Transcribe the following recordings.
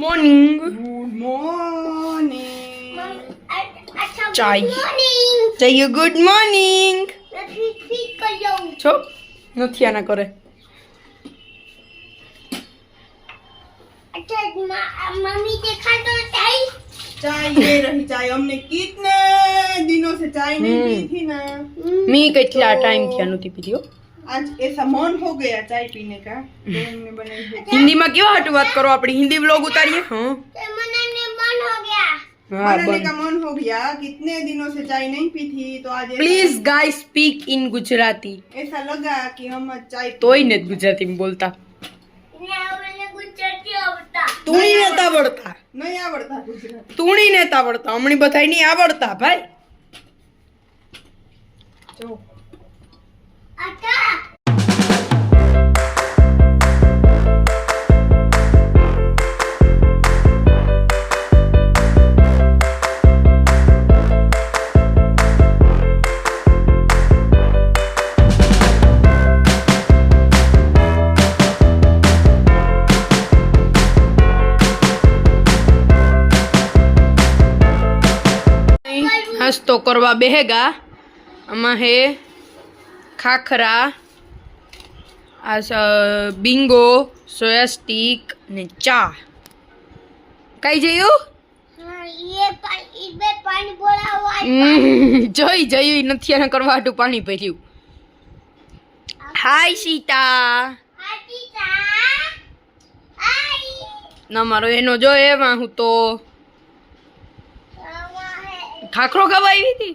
Morning good morning ચાય જઈએ good morning છો નથી આના કરે મમ્મી દેખાતો ચાય ચાય લે રહી ચાય અમને કિતને દિનો સે ચાય નહીં પી ના મી કેટલા ટાઈમ થયા નથી પીધ્યો आज ऐसा मन हो गया चाय पीने का तो हमने बनाई है હિન્દીમાં કેવા હાટુ વાત કરો આપણી હિન્દી બ્લોગ ઉતારીએ હા तो मना ने मन हो गया હા बनाने का मन हो गया कितने दिनों से चाय नहीं पी थी तो आज ऐसा- please guy speak in Gujarati ऐसा लगा कि हम आज चाय તોય ને ગુજરાતીમાં બોલતા ने मैंने गुजराती आवड़ता તુણી નેતા આવડતા नहीं आवड़ता गुजराती તુણી નેતા આવડતા હમણી બધાય નહીં આવડતા ભાઈ जो अच्छा નાસ્તો કરવા બેહેગા આમાં હે ખાખરા આ બિંગો સોયા સ્ટીક ને ચા. કઈ જયું? જોઈ જયું નથી એને કરવાટું પાણી ભર્યું. હાય સીતા. ના મારો એનો જો એમાં હું તો ખાખરો ખવાઈ હતી?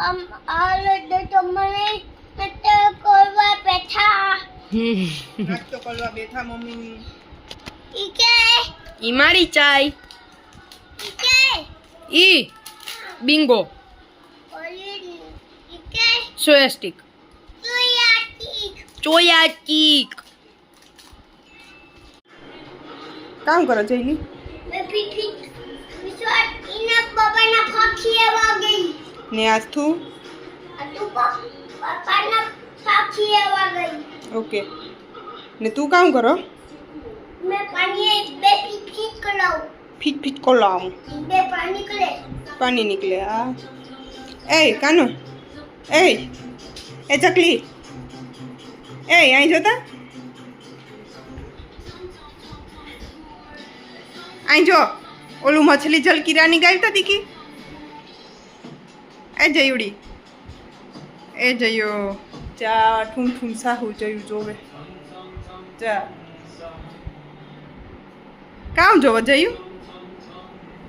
આમ આલડ તો મને કટ કરવા બેઠા કટ કરવા બેઠા મમ્મી ઈ મારી ચાય ઈ બિંગો ઓલી ઈ સોયા સ્ટિક સોયા સ્ટિક કામ કરો જઈલી મેં પીઠી વિશ્વાસ ઇના બાબાના પક્ષી વાગે फाखी आ गई ને આજ તું तू पापा ना फाखी आ गई ઓકે ને તું કામ કરો मैं पानी बे पी ठीक कराऊं ફીટ ફીટ કોલો આવું बे पानी करे પાણી નીકળે આ એ કાનો એ એ ચકલી એ અહીં જોતા અહીં જો ઓલું મછલી જલકી રાની ગાય તા દીકી એ જયુડી. એ જયો. ચા ઠૂમ ઠૂમ સાહુ જયું જોવે. ચા. કામ જોવો, જયું?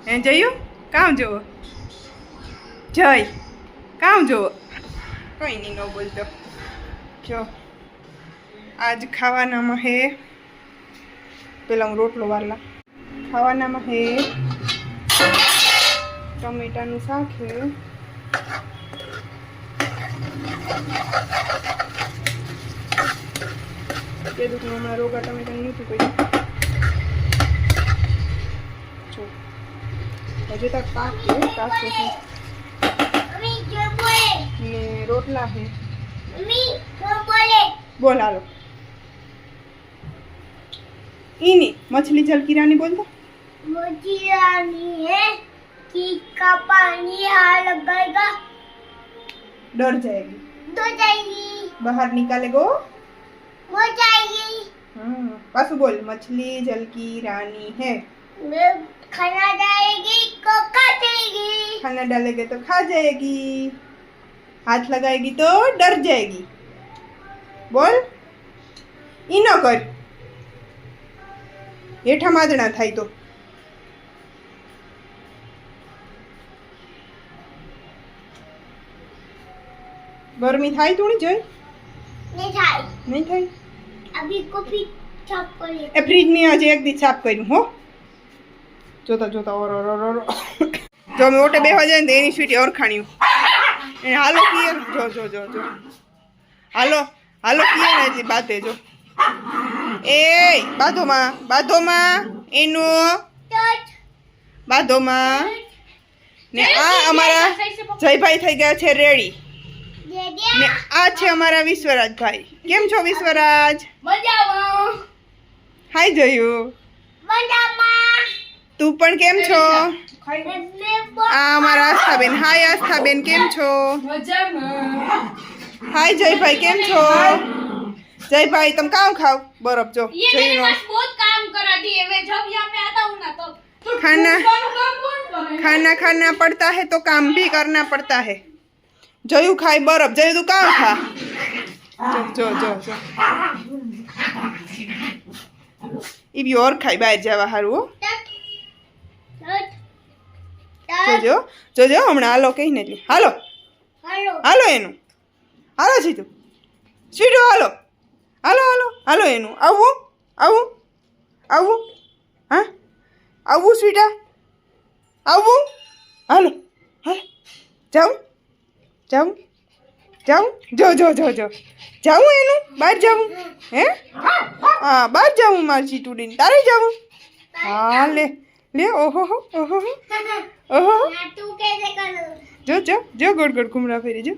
એ જયું? કામ જોવો. જય. કામ જોવો. કંઈ નહીં, ન બોલતો. જો. આજ ખાવાનામાં હે. પેલા હું રોટલો વારલા. ખાવાનામાં હે. ટમેટાનું શાક હે. કીધું કે હમણાં રોગા ટમેટા નથી કોઈ હજુ તક પાક છે પાક છે. ને રોટલા છે. બોલ હાલો. ઈની મછલી જલકીરાની બોલતો હે. कीक का पानी यहाँ लग जाएगा डर जाएगी। डर जाएगी। बाहर निकालेगो। वो जाएगी। हाँ बस बोल मछली जल की रानी है। खाना डालेगी को खा जाएगी खाना डालेगी तो खा जाएगी। हाथ लगाएगी तो डर जाएगी। बोल। ઈનો કર હેઠા માદણા થાય तो। ગરમી થાય થોડી જઈ? નહીં થાય. નહીં થાય? અભી કોફી છાપ કરી એ ફ્રીજની આજે એક દી છાપ કર્યું હો. જોતા જોતા ઓર ઓર ઓર જો અમે ઓટે બેહવા જાય ને એની સ્વીટી ઓરખાણ્યું. એ હાલો કીએ જો જો જો જો. હાલો હાલો કીએ ને હજી બાતે જો. એ બાધોમાં બાધોમાં. એનો બાધોમાં. ને આ અમારા જયભાઈ થઈ ગયા છે રેડી ને આ છે અમારા વિશ્વરાજભાઈ કેમ છો વિશ્વરાજ મજામાં હાય જયું મજામાં તું પણ કેમ છો મેં આ અમારા આસ્થાબેન હાય આસ્થાબેન કેમ છો હાય જયભાઈ કેમ છો જયભાઈ તમે કામ ખાવ બરફ જો ये मेरे જયનો पास बहुत काम कराती है मैं जब यहाँ पे आता हूँ ना तो तो खाना काम कौन करे खाना खाना पड़ता है तो काम भी करना पड़ता है જયું ખાય બરફ જયું તું કામ ખા. જો જો જો. ઈ બી ઓર ખાય બહાર જવા હારું હો. જોજો જોજો હમણાં હાલો કહીને ને હાલો. હાલો. હાલો એનું. હાલો સીધું સીધું હાલો. હાલો હાલો. હાલો એનું. આવું આવું. આવું. હા? આવું સ્વીટા. આવું. હાલો. હાલો. જાઉં. જાઉં? જાઉં? જો જો જો જો. જાઉં એનું? બહાર જાઉં? હે? હા બહાર જાઉં મારી ચીટુડીને તારે જાઉં? હા લે. લે ઓહો હો ઓહો હો. ઓહો જો જો જો ગોળ ગોળ ઘૂમરા ફેરી જો.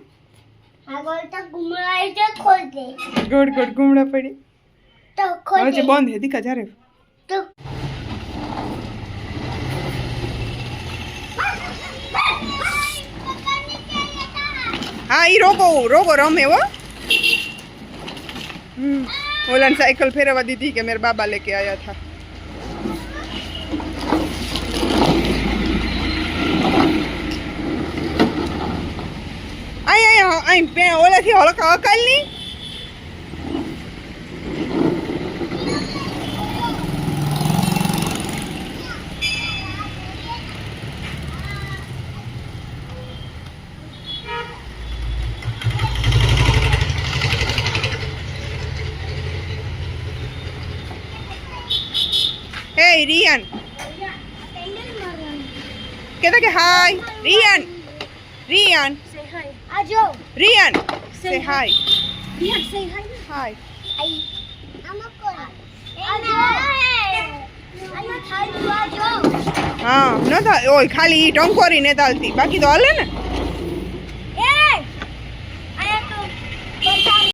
ગોળ ગોળ ઘૂમડા ફેરી. હજી બંધ હે દીકા જ્યારે હા ઈ રોકો રોકો રમે હો હમ ઓલાને સાયકલ ફેરવા દીધી કે મેરા બાબા લેકે આયા થા આય આય આય પે ઓલાથી હળકા અકાલ ની હે રિયાન કહેતા કે હાય રિયાન રિયાન આજો રિયાન સે હાય રિયા સે હાય હાય આઈ આમાં કોણ આજો આનો થાળી આજો હા ન થાય ઓય ખાલી ઈ ટંકોરી ને ચાલતી બાકી તો હાલે ને